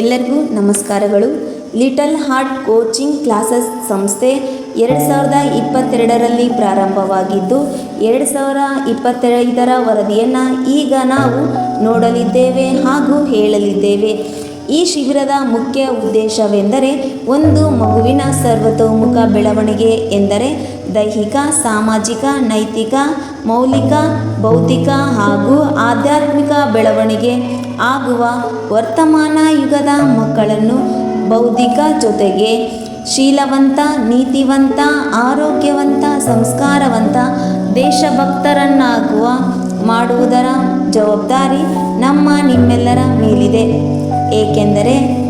ಎಲ್ಲರಿಗೂ ನಮಸ್ಕಾರಗಳು. Little heart coaching classes ಸಂಸ್ಥೆ ಎರಡು ಸಾವಿರದ ಇಪ್ಪತ್ತೆರಡರಲ್ಲಿ ಪ್ರಾರಂಭವಾಗಿದ್ದು, ಎರಡು ಸಾವಿರ ಇಪ್ಪತ್ತೈದರ ವರದಿಯನ್ನು ಈಗ ನಾವು ನೋಡಲಿದ್ದೇವೆ ಹಾಗೂ ಹೇಳಲಿದ್ದೇವೆ. ಈ ಶಿಬಿರದ ಮುಖ್ಯ ಉದ್ದೇಶವೆಂದರೆ ಒಂದು ಮಗುವಿನ ಸರ್ವತೋಮುಖ ಬೆಳವಣಿಗೆ ಎಂದರೆ ದೈಹಿಕ, ಸಾಮಾಜಿಕ, ನೈತಿಕ, ಮೌಲಿಕ, ಭೌತಿಕ ಹಾಗೂ ಆಧ್ಯಾತ್ಮಿಕ ಬೆಳವಣಿಗೆ ಆಗುವ ವರ್ತಮಾನ ಯುಗದ ಮಕ್ಕಳನ್ನು ಬೌದ್ಧಿಕ ಜೊತೆಗೆ ಶೀಲವಂತ, ನೀತಿವಂತ, ಆರೋಗ್ಯವಂತ, ಸಂಸ್ಕಾರವಂತ, ದೇಶಭಕ್ತರನ್ನಾಗುವ ಮಾಡುವುದರ ಜವಾಬ್ದಾರಿ ನಮ್ಮ ನಿಮ್ಮೆಲ್ಲರ ಮೇಲಿದೆ. ಏಕೆಂದರೆ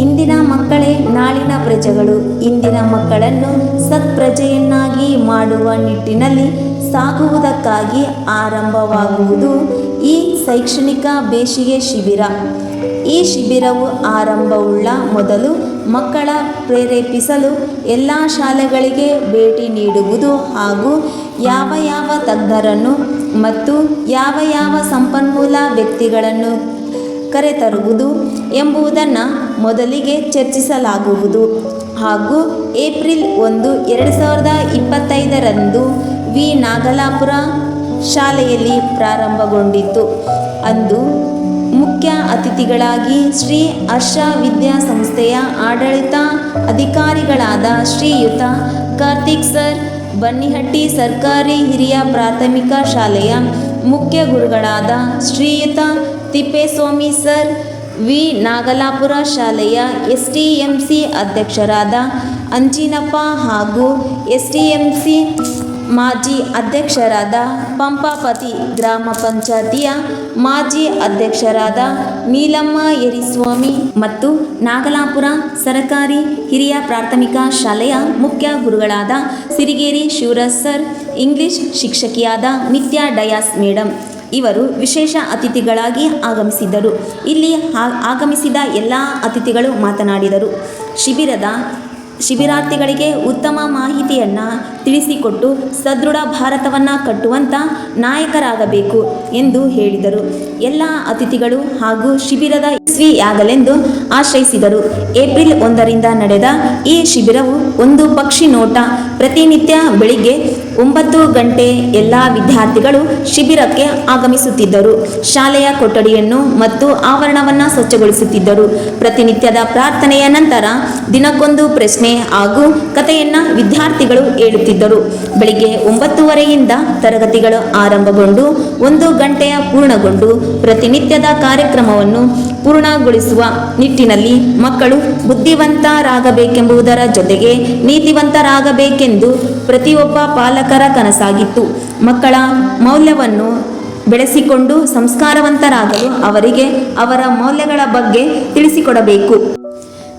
ಇಂದಿನ ಮಕ್ಕಳೇ ನಾಳಿನ ಪ್ರಜೆಗಳು ಇಂದಿನ ಮಕ್ಕಳನ್ನು ಸತ್ಪ್ರಜೆಯನ್ನಾಗಿ ಮಾಡುವ ನಿಟ್ಟಿನಲ್ಲಿ ಸಾಗುವುದಕ್ಕಾಗಿ ಆರಂಭವಾಗುವುದು ಈ ಶೈಕ್ಷಣಿಕ ಬೇಸಿಗೆ ಶಿಬಿರ. ಈ ಶಿಬಿರವು ಆರಂಭವುಳ್ಳ ಮೊದಲು ಮಕ್ಕಳ ಪ್ರೇರೇಪಿಸಲು ಎಲ್ಲ ಶಾಲೆಗಳಿಗೆ ಭೇಟಿ ನೀಡುವುದು ಹಾಗೂ ಯಾವ ಯಾವ ತಜ್ಞರನ್ನು ಮತ್ತು ಯಾವ ಯಾವ ಸಂಪನ್ಮೂಲ ವ್ಯಕ್ತಿಗಳನ್ನು ಕರೆತರುವುದು ಎಂಬುದನ್ನು ಮೊದಲಿಗೆ ಚರ್ಚಿಸಲಾಗುವುದು. ಹಾಗೂ ಏಪ್ರಿಲ್ ಒಂದು, ಎರಡು ಸಾವಿರದ ಇಪ್ಪತ್ತೈದರಂದು ವಿ ನಾಗಲಾಪುರ ಶಾಲೆಯಲ್ಲಿ ಪ್ರಾರಂಭಗೊಂಡಿತ್ತು ಅಂದು ಮುಖ್ಯ ಅತಿಥಿಗಳಾಗಿ ಶ್ರೀ ಹರ್ಷ ವಿದ್ಯಾಸಂಸ್ಥೆಯ ಆಡಳಿತ ಅಧಿಕಾರಿಗಳಾದ ಶ್ರೀಯುತ ಕಾರ್ತಿಕ್ ಸರ್, ಬನ್ನಿಹಟ್ಟಿ ಸರ್ಕಾರಿ ಹಿರಿಯ ಪ್ರಾಥಮಿಕ ಶಾಲೆಯ ಮುಖ್ಯ ಗುರುಗಳಾದ ಶ್ರೀಯುತ ತಿಪ್ಪೇಸ್ವಾಮಿ ಸರ್, ವಿ. ನಾಗಲಾಪುರ ಶಾಲೆಯ ಎಸ್ ಟಿ ಎಂ ಸಿ ಅಧ್ಯಕ್ಷರಾದ ಅಂಜಿನಪ್ಪ ಹಾಗೂ ಎಸ್ ಟಿ ಎಂ ಸಿ ಮಾಜಿ ಅಧ್ಯಕ್ಷರಾದ ಪಂಪಾಪತಿ ಗ್ರಾಮ ಪಂಚಾಯತಿಯ ಮಾಜಿ ಅಧ್ಯಕ್ಷರಾದ ನೀಲಮ್ಮ ಯರಿಸ್ವಾಮಿ ಮತ್ತು ನಾಗಲಾಪುರ ಸರಕಾರಿ ಹಿರಿಯ ಪ್ರಾಥಮಿಕ ಶಾಲೆಯ ಮುಖ್ಯ ಗುರುಗಳಾದ ಸಿರಿಗೇರಿ ಶಿವರಾಜ್ ಸರ್ ಇಂಗ್ಲಿಷ್ ಶಿಕ್ಷಕಿಯಾದ ನಿತ್ಯ ಡಯಾಸ್ ಮೇಡಮ್ ಇವರು ವಿಶೇಷ ಅತಿಥಿಗಳಾಗಿ ಆಗಮಿಸಿದ್ದರು. ಇಲ್ಲಿ ಆಗಮಿಸಿದ ಎಲ್ಲ ಅತಿಥಿಗಳು ಮಾತನಾಡಿದರು. ಶಿಬಿರದ ಶಿಬಿರಾರ್ಥಿಗಳಿಗೆ ಉತ್ತಮ ಮಾಹಿತಿಯನ್ನು ತಿಳಿಸಿಕೊಟ್ಟು ಸದೃಢ ಭಾರತವನ್ನು ಕಟ್ಟುವಂಥ ನಾಯಕರಾಗಬೇಕು ಎಂದು ಹೇಳಿದರು. ಎಲ್ಲ ಅತಿಥಿಗಳು ಹಾಗೂ ಶಿಬಿರದ ಯಶಸ್ವಿಯಾಗಲೆಂದು ಆಶ್ರಯಿಸಿದರು. ಏಪ್ರಿಲ್ ಒಂದರಿಂದ ನಡೆದ ಈ ಶಿಬಿರವು ಒಂದು ಪಕ್ಷಿ ನೋಟ ಪ್ರತಿನಿತ್ಯ ಬೆಳಿಗ್ಗೆ ಒಂಬತ್ತು ಗಂಟೆ ಎಲ್ಲ ವಿದ್ಯಾರ್ಥಿಗಳು ಶಿಬಿರಕ್ಕೆ ಆಗಮಿಸುತ್ತಿದ್ದರು. ಶಾಲೆಯ ಕೊಠಡಿಯನ್ನು ಮತ್ತು ಆವರಣವನ್ನು ಸ್ವಚ್ಛಗೊಳಿಸುತ್ತಿದ್ದರು. ಪ್ರತಿನಿತ್ಯದ ಪ್ರಾರ್ಥನೆಯ ನಂತರ ದಿನಕ್ಕೊಂದು ಪ್ರಶ್ನೆ ಹಾಗೂ ಕಥೆಯನ್ನು ವಿದ್ಯಾರ್ಥಿಗಳು ಹೇಳುತ್ತಿದ್ದರು. ಬೆಳಿಗ್ಗೆ ಒಂಬತ್ತುವರೆಯಿಂದ ತರಗತಿಗಳು ಆರಂಭಗೊಂಡು ಒಂದು ಗಂಟೆಯ ಪೂರ್ಣಗೊಂಡು ಪ್ರತಿನಿತ್ಯದ ಕಾರ್ಯಕ್ರಮವನ್ನು ಪೂರ್ಣಗೊಳಿಸುವ ನಿಟ್ಟಿನಲ್ಲಿ ಮಕ್ಕಳು ಬುದ್ಧಿವಂತರಾಗಬೇಕೆಂಬುದರ ಜೊತೆಗೆ ನೀತಿವಂತರಾಗಬೇಕೆಂದು ಪ್ರತಿಯೊಬ್ಬ ಪಾಲಕರ ಕನಸಾಗಿತ್ತು. ಮಕ್ಕಳ ಮೌಲ್ಯವನ್ನು ಬೆಳೆಸಿಕೊಂಡು ಸಂಸ್ಕಾರವಂತರಾಗಲು ಅವರಿಗೆ ಅವರ ಮೌಲ್ಯಗಳ ಬಗ್ಗೆ ತಿಳಿಸಿಕೊಡಬೇಕು.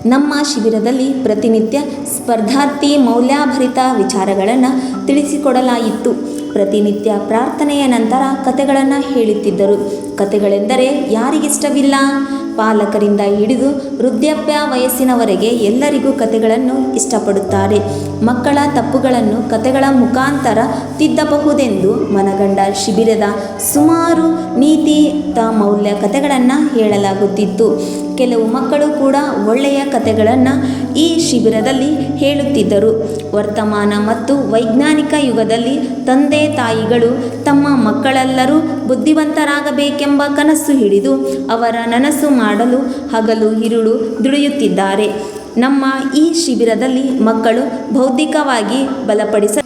ನಮ್ಮ ಶಿಬಿರದಲ್ಲಿ ಪ್ರತಿನಿತ್ಯ ಸ್ಪರ್ಧಾರ್ಥಿ ಮೌಲ್ಯಾಭರಿತ ವಿಚಾರಗಳನ್ನು ತಿಳಿಸಿಕೊಡಲಾಯಿತು. ಪ್ರತಿನಿತ್ಯ ಪ್ರಾರ್ಥನೆಯ ನಂತರ ಕತೆಗಳನ್ನು ಹೇಳುತ್ತಿದ್ದರು. ಕತೆಗಳೆಂದರೆ ಯಾರಿಗಿಷ್ಟವಿಲ್ಲ? ಪಾಲಕರಿಂದ ಹಿಡಿದು ವೃದ್ಧಾಪ್ಯ ವಯಸ್ಸಿನವರೆಗೆ ಎಲ್ಲರಿಗೂ ಕತೆಗಳನ್ನು ಇಷ್ಟಪಡುತ್ತಾರೆ. ಮಕ್ಕಳ ತಪ್ಪುಗಳನ್ನು ಕತೆಗಳ ಮುಖಾಂತರ ತಿದ್ದಬಹುದೆಂದು ಮನಗಂಡ ಶಿಬಿರದ ಸುಮಾರು ನೀತಿಯುತ ಮೌಲ್ಯ ಕತೆಗಳನ್ನು ಹೇಳಲಾಗುತ್ತಿತ್ತು. ಕೆಲವು ಮಕ್ಕಳು ಕೂಡ ಒಳ್ಳೆಯ ಕಥೆಗಳನ್ನು ಈ ಶಿಬಿರದಲ್ಲಿ ಹೇಳುತ್ತಿದ್ದರು. ವರ್ತಮಾನ ಮತ್ತು ವೈಜ್ಞಾನಿಕ ಯುಗದಲ್ಲಿ ತಂದೆ ತಾಯಿಗಳು ತಮ್ಮ ಮಕ್ಕಳೆಲ್ಲರೂ ಬುದ್ಧಿವಂತರಾಗಬೇಕೆಂಬ ಕನಸು ಹಿಡಿದು ಅವರ ನನಸು ಮಾಡಲು ಹಗಲು ಇರುಳು ದುಡಿಯುತ್ತಿದ್ದಾರೆ. ನಮ್ಮ ಈ ಶಿಬಿರದಲ್ಲಿ ಮಕ್ಕಳು ಬೌದ್ಧಿಕವಾಗಿ ಬಲಪಡಿಸ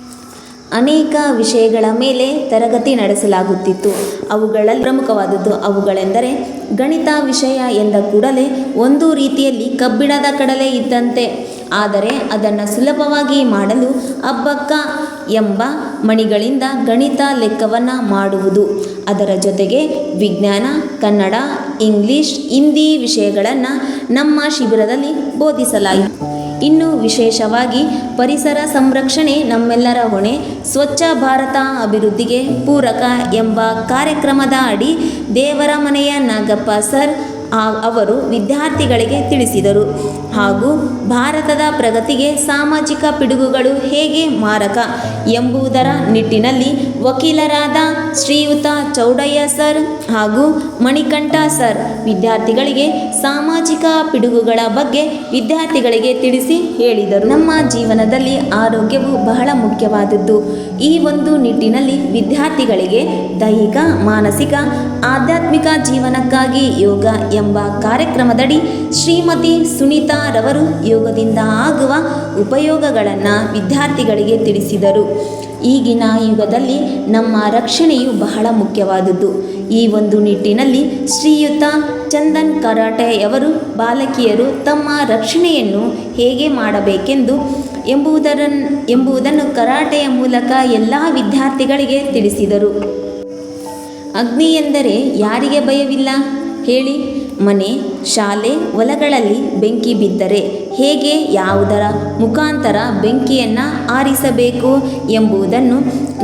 ಅನೇಕ ವಿಷಯಗಳ ಮೇಲೆ ತರಗತಿ ನಡೆಸಲಾಗುತ್ತಿತ್ತು. ಅವುಗಳಲ್ಲಿ ಪ್ರಮುಖವಾದದ್ದು ಅವುಗಳೆಂದರೆ ಗಣಿತ ವಿಷಯ ಎಂದ ಕೂಡಲೇ ಒಂದು ರೀತಿಯಲ್ಲಿ ಕಬ್ಬಿಣದ ಕಡಲೆ ಇದ್ದಂತೆ. ಆದರೆ ಅದನ್ನು ಸುಲಭವಾಗಿ ಮಾಡಲು ಅಬ್ಬಕ್ಕ ಎಂಬ ಮಣಿಗಳಿಂದ ಗಣಿತ ಲೆಕ್ಕವನ್ನು ಮಾಡುವುದು. ಅದರ ಜೊತೆಗೆ ವಿಜ್ಞಾನ, ಕನ್ನಡ, ಇಂಗ್ಲಿಷ್, ಹಿಂದಿ ವಿಷಯಗಳನ್ನು ನಮ್ಮ ಶಿಬಿರದಲ್ಲಿ ಬೋಧಿಸಲಾಯಿತು. ಇನ್ನು ವಿಶೇಷವಾಗಿ ಪರಿಸರ ಸಂರಕ್ಷಣೆ ನಮ್ಮೆಲ್ಲರ ಹೊಣೆ, ಸ್ವಚ್ಛ ಭಾರತ ಅಭಿವೃದ್ಧಿಗೆ ಪೂರಕ ಎಂಬ ಕಾರ್ಯಕ್ರಮದ ಅಡಿ ದೇವರ ಮನೆಯ ನಾಗಪ್ಪ ಸರ್ ಅವರು ವಿದ್ಯಾರ್ಥಿಗಳಿಗೆ ತಿಳಿಸಿದರು. ಹಾಗೂ ಭಾರತದ ಪ್ರಗತಿಗೆ ಸಾಮಾಜಿಕ ಪಿಡುಗುಗಳು ಹೇಗೆ ಮಾರಕ ಎಂಬುದರ ನಿಟ್ಟಿನಲ್ಲಿ ವಕೀಲರಾದ ಶ್ರೀಯುತ ಚೌಡಯ್ಯ ಸರ್ ಹಾಗೂ ಮಣಿಕಂಠ ಸರ್ ವಿದ್ಯಾರ್ಥಿಗಳಿಗೆ ಸಾಮಾಜಿಕ ಪಿಡುಗುಗಳ ಬಗ್ಗೆ ವಿದ್ಯಾರ್ಥಿಗಳಿಗೆ ತಿಳಿಸಿ ಹೇಳಿದರು. ನಮ್ಮ ಜೀವನದಲ್ಲಿ ಆರೋಗ್ಯವು ಬಹಳ ಮುಖ್ಯವಾದದ್ದು. ಈ ಒಂದು ನಿಟ್ಟಿನಲ್ಲಿ ವಿದ್ಯಾರ್ಥಿಗಳಿಗೆ ದೈಹಿಕ, ಮಾನಸಿಕ, ಆಧ್ಯಾತ್ಮಿಕ ಜೀವನಕ್ಕಾಗಿ ಯೋಗ ಎಂಬ ಕಾರ್ಯಕ್ರಮದಡಿ ಶ್ರೀಮತಿ ಸುನೀತಾ ರವರು ಯೋಗದಿಂದ ಆಗುವ ಉಪಯೋಗಗಳನ್ನು ವಿದ್ಯಾರ್ಥಿಗಳಿಗೆ ತಿಳಿಸಿದರು. ಈಗಿನ ಯುಗದಲ್ಲಿ ನಮ್ಮ ರಕ್ಷಣೆಯು ಬಹಳ ಮುಖ್ಯವಾದದ್ದು. ಈ ಒಂದು ನಿಟ್ಟಿನಲ್ಲಿ ಶ್ರೀಯುತ ಚಂದನ್ ಕರಾಟೆಯವರು ಬಾಲಕಿಯರು ತಮ್ಮ ರಕ್ಷಣೆಯನ್ನು ಹೇಗೆ ಮಾಡಬೇಕೆಂದು ಎಂಬುದರನ್, ಎಂಬುದನ್ನು ಕರಾಟೆಯ ಮೂಲಕ ಎಲ್ಲ ವಿದ್ಯಾರ್ಥಿಗಳಿಗೆ ತಿಳಿಸಿದರು. ಅಗ್ನಿ ಎಂದರೆ ಯಾರಿಗೆ ಭಯವಿಲ್ಲ? ಹೇಳಿ. ಮನೆ, ಶಾಲೆ, ಹೊಲಗಳಲ್ಲಿ ಬೆಂಕಿ ಬಿದ್ದರೆ ಹೇಗೆ ಯಾವುದರ ಮುಖಾಂತರ ಬೆಂಕಿಯನ್ನು ಆರಿಸಬೇಕು ಎಂಬುದನ್ನು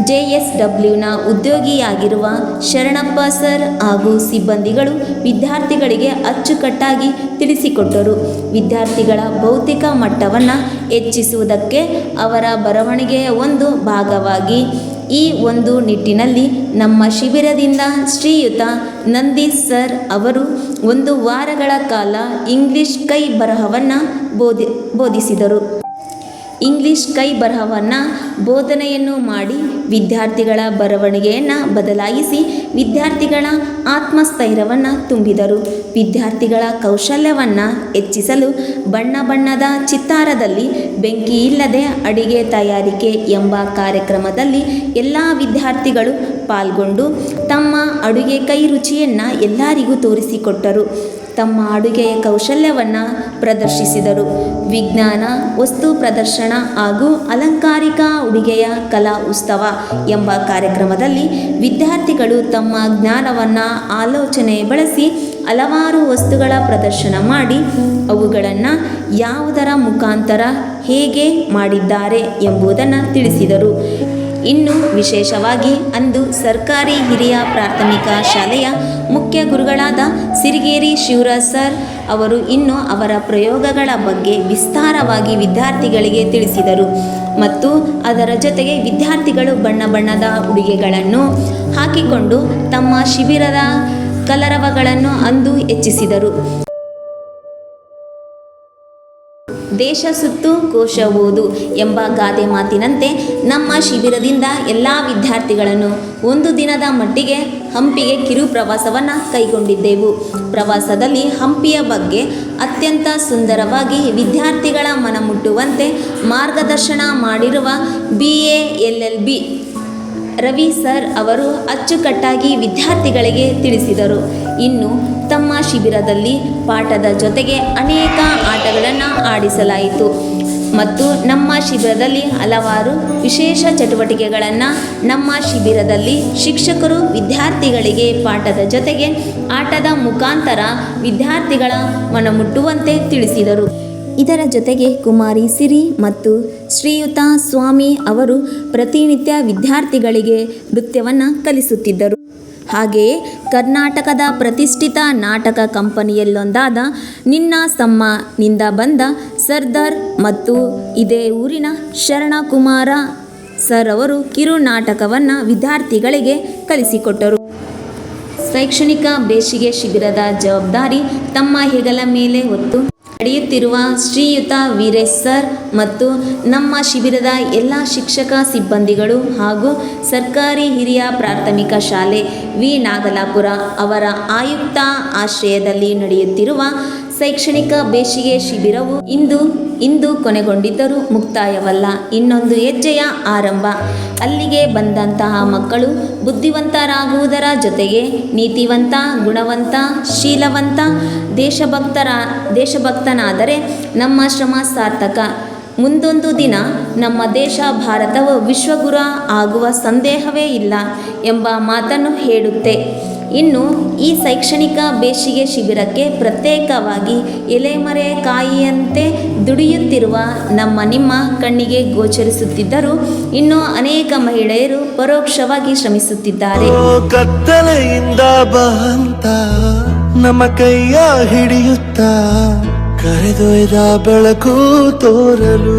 ಜೆ ಎಸ್ ಡಬ್ಲ್ಯೂನ ಉದ್ಯೋಗಿಯಾಗಿರುವ ಶರಣಪ್ಪ ಸರ್ ಹಾಗೂ ಸಿಬ್ಬಂದಿಗಳು ವಿದ್ಯಾರ್ಥಿಗಳಿಗೆ ಅಚ್ಚುಕಟ್ಟಾಗಿ ತಿಳಿಸಿಕೊಟ್ಟರು. ವಿದ್ಯಾರ್ಥಿಗಳ ಭೌತಿಕ ಮಟ್ಟವನ್ನು ಹೆಚ್ಚಿಸುವುದಕ್ಕೆ ಅವರ ಬರವಣಿಗೆಯ ಒಂದು ಭಾಗವಾಗಿ ಈ ಒಂದು ನಿಟ್ಟಿನಲ್ಲಿ ನಮ್ಮ ಶಿಬಿರದಿಂದ ಶ್ರೀಯುತ ನಂದೀಶ್ ಸರ್ ಅವರು ಒಂದು ವಾರಗಳ ಕಾಲ ಇಂಗ್ಲಿಷ್ ಕೈ ಬರಹವನ್ನು ಬೋಧಿ, ಬೋಧಿಸಿದರು. ಇಂಗ್ಲಿಷ್ ಕೈ ಬರಹವನ್ನು ಬೋಧನೆಯನ್ನು ಮಾಡಿ ವಿದ್ಯಾರ್ಥಿಗಳ ಬರವಣಿಗೆಯನ್ನು ಬದಲಾಯಿಸಿ ವಿದ್ಯಾರ್ಥಿಗಳ ಆತ್ಮಸ್ಥೈರ್ಯವನ್ನು ತುಂಬಿದರು. ವಿದ್ಯಾರ್ಥಿಗಳ ಕೌಶಲ್ಯವನ್ನು ಹೆಚ್ಚಿಸಲು ಬಣ್ಣ ಬಣ್ಣದ ಚಿತ್ತಾರದಲ್ಲಿ ಬೆಂಕಿ ಇಲ್ಲದೆ ಅಡಿಗೆ ತಯಾರಿಕೆ ಎಂಬ ಕಾರ್ಯಕ್ರಮದಲ್ಲಿ ಎಲ್ಲ ವಿದ್ಯಾರ್ಥಿಗಳು ಪಾಲ್ಗೊಂಡು ತಮ್ಮ ಅಡುಗೆ ಕೈ ರುಚಿಯನ್ನು ಎಲ್ಲರಿಗೂ ತೋರಿಸಿಕೊಟ್ಟರು. ತಮ್ಮ ಅಡುಗೆಯ ಕೌಶಲ್ಯವನ್ನು ಪ್ರದರ್ಶಿಸಿದರು. ವಿಜ್ಞಾನ, ವಸ್ತು ಪ್ರದರ್ಶನ ಹಾಗೂ ಅಲಂಕಾರಿಕ ಉಡುಗೆಯ ಕಲಾ ಉತ್ಸವ ಎಂಬ ಕಾರ್ಯಕ್ರಮದಲ್ಲಿ ವಿದ್ಯಾರ್ಥಿಗಳು ತಮ್ಮ ಜ್ಞಾನವನ್ನು ಆಲೋಚನೆ ಬಳಸಿ ಹಲವಾರು ವಸ್ತುಗಳ ಪ್ರದರ್ಶನ ಮಾಡಿ ಅವುಗಳನ್ನು ಯಾವುದರ ಮುಖಾಂತರ ಹೇಗೆ ಮಾಡಿದ್ದಾರೆ ಎಂಬುದನ್ನು ತಿಳಿಸಿದರು. ಇನ್ನು ವಿಶೇಷವಾಗಿ ಅಂದು ಸರ್ಕಾರಿ ಹಿರಿಯ ಪ್ರಾಥಮಿಕ ಶಾಲೆಯ ಮುಖ್ಯ ಗುರುಗಳಾದ ಸಿರಿಗೇರಿ ಶಿವರಾಜ್ ಸರ್ ಅವರು ಇನ್ನು ಅವರ ಪ್ರಯೋಗಗಳ ಬಗ್ಗೆ ವಿಸ್ತಾರವಾಗಿ ವಿದ್ಯಾರ್ಥಿಗಳಿಗೆ ತಿಳಿಸಿದರು. ಮತ್ತು ಅದರ ಜೊತೆಗೆ ವಿದ್ಯಾರ್ಥಿಗಳು ಬಣ್ಣ ಬಣ್ಣದ ಉಡುಗೆಗಳನ್ನು ಹಾಕಿಕೊಂಡು ತಮ್ಮ ಶಿಬಿರದ ಕಲರವಗಳನ್ನು ಅಂದು ಹೆಚ್ಚಿಸಿದರು. ದೇಶ ಸುತ್ತು ಕೋಶ ಓದು ಎಂಬ ಗಾದೆ ಮಾತಿನಂತೆ ನಮ್ಮ ಶಿಬಿರದಿಂದ ಎಲ್ಲ ವಿದ್ಯಾರ್ಥಿಗಳನ್ನು ಒಂದು ದಿನದ ಮಟ್ಟಿಗೆ ಹಂಪಿಗೆ ಕಿರು ಪ್ರವಾಸವನ್ನು ಕೈಗೊಂಡಿದ್ದೆವು. ಪ್ರವಾಸದಲ್ಲಿ ಹಂಪಿಯ ಬಗ್ಗೆ ಅತ್ಯಂತ ಸುಂದರವಾಗಿ ವಿದ್ಯಾರ್ಥಿಗಳ ಮನಮುಟ್ಟುವಂತೆ ಮಾರ್ಗದರ್ಶನ ಮಾಡಿರುವ B A L L B Ravi sir ಅವರು ಅಚ್ಚುಕಟ್ಟಾಗಿ ವಿದ್ಯಾರ್ಥಿಗಳಿಗೆ ತಿಳಿಸಿದರು. ಇನ್ನು ತಮ್ಮ ಶಿಬಿರದಲ್ಲಿ ಪಾಠದ ಜೊತೆಗೆ ಅನೇಕ ಆಟಗಳನ್ನು ಆಡಿಸಲಾಯಿತು. ಮತ್ತು ನಮ್ಮ ಶಿಬಿರದಲ್ಲಿ ಹಲವಾರು ವಿಶೇಷ ಚಟುವಟಿಕೆಗಳನ್ನು ನಮ್ಮ ಶಿಬಿರದಲ್ಲಿ ಶಿಕ್ಷಕರು ವಿದ್ಯಾರ್ಥಿಗಳಿಗೆ ಪಾಠದ ಜೊತೆಗೆ ಆಟದ ಮುಖಾಂತರ ವಿದ್ಯಾರ್ಥಿಗಳ ಮನಮುಟ್ಟುವಂತೆ ತಿಳಿಸಿದರು. ಇದರ ಜೊತೆಗೆ ಕುಮಾರಿ ಸಿರಿ ಮತ್ತು ಶ್ರೀಯುತ ಸ್ವಾಮಿ ಅವರು ಪ್ರತಿನಿತ್ಯ ವಿದ್ಯಾರ್ಥಿಗಳಿಗೆ ನೃತ್ಯವನ್ನು ಕಲಿಸುತ್ತಿದ್ದರು. ಹಾಗೆಯೇ ಕರ್ನಾಟಕದ ಪ್ರತಿಷ್ಠಿತ ನಾಟಕ ಕಂಪನಿಯಲ್ಲೊಂದಾದ ನಿನ್ನ ಸಮ್ಮನಿಂದ ಬಂದ ಸರ್ದಾರ್ ಮತ್ತು ಇದೇ ಊರಿನ ಶರಣಕುಮಾರ ಸರ್ ಅವರು ಕಿರು ನಾಟಕವನ್ನು ವಿದ್ಯಾರ್ಥಿಗಳಿಗೆ ಕಲಿಸಿಕೊಟ್ಟರು. ಶೈಕ್ಷಣಿಕ ಬೇಸಿಗೆ ಶಿಬಿರದ ಜವಾಬ್ದಾರಿ ತಮ್ಮ ಹೆಗಲ ಮೇಲೆ ಹೊತ್ತು ನಡೆಯುತ್ತಿರುವ ಶ್ರೀಯುತ ವೀರೇಶ್ ಸರ್ ಮತ್ತು ನಮ್ಮ ಶಿಬಿರದ ಎಲ್ಲ ಶಿಕ್ಷಕ ಸಿಬ್ಬಂದಿಗಳು ಹಾಗೂ ಸರ್ಕಾರಿ ಹಿರಿಯ ಪ್ರಾಥಮಿಕ ಶಾಲೆ ವಿ ನಾಗಲಾಪುರ ಅವರ ಆಯುಕ್ತ ಆಶ್ರಯದಲ್ಲಿ ನಡೆಯುತ್ತಿರುವ ಶೈಕ್ಷಣಿಕ ಬೇಸಿಗೆ ಶಿಬಿರವು ಇಂದು ಇಂದು ಕೊನೆಗೊಂಡಿದ್ದರೂ ಮುಕ್ತಾಯವಲ್ಲ. ಇನ್ನೊಂದು ಹೆಜ್ಜೆಯ ಆರಂಭ. ಅಲ್ಲಿಗೆ ಬಂದಂತಹ ಮಕ್ಕಳು ಬುದ್ಧಿವಂತರಾಗುವುದರ ಜೊತೆಗೆ ನೀತಿವಂತ, ಗುಣವಂತ, ಶೀಲವಂತ, ದೇಶಭಕ್ತರ, ದೇಶಭಕ್ತನಾದರೆ ನಮ್ಮ ಶ್ರಮ ಸಾರ್ಥಕ. ಮುಂದೊಂದು ದಿನ ನಮ್ಮ ದೇಶ ಭಾರತವು ವಿಶ್ವಗುರು ಆಗುವ ಸಂದೇಹವೇ ಇಲ್ಲ ಎಂಬ ಮಾತನ್ನು ಹೇಳುತ್ತೆ. ಇನ್ನು ಈ ಶೈಕ್ಷಣಿಕ ಬೇಸಿಗೆ ಶಿಬಿರಕ್ಕೆ ಪ್ರತ್ಯೇಕವಾಗಿ ಎಲೆಮರೆ ಕಾಯಿಯಂತೆ ದುಡಿಯುತ್ತಿರುವ ನಮ್ಮ ನಿಮ್ಮ ಕಣ್ಣಿಗೆ ಗೋಚರಿಸುತ್ತಿದ್ದರೂ ಇನ್ನೂ ಅನೇಕ ಮಹಿಳೆಯರು ಪರೋಕ್ಷವಾಗಿ ಶ್ರಮಿಸುತ್ತಿದ್ದಾರೆ. ಕತ್ತಲೆಯಿಂದ ಬಹಂತ ನಮ್ಮ ಕೈಯ ಹಿಡಿಯುತ್ತ ಕರೆದೊಯ್ದ ಬೆಳಕು ತೋರಲು.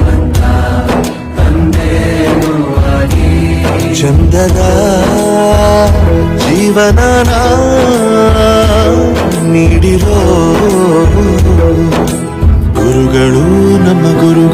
ಚಂದದ ಜೀವನನ ನೀಡಿರೋ ಗುರುಗಳು ನಮ್ಮ ಗುರುಗಳು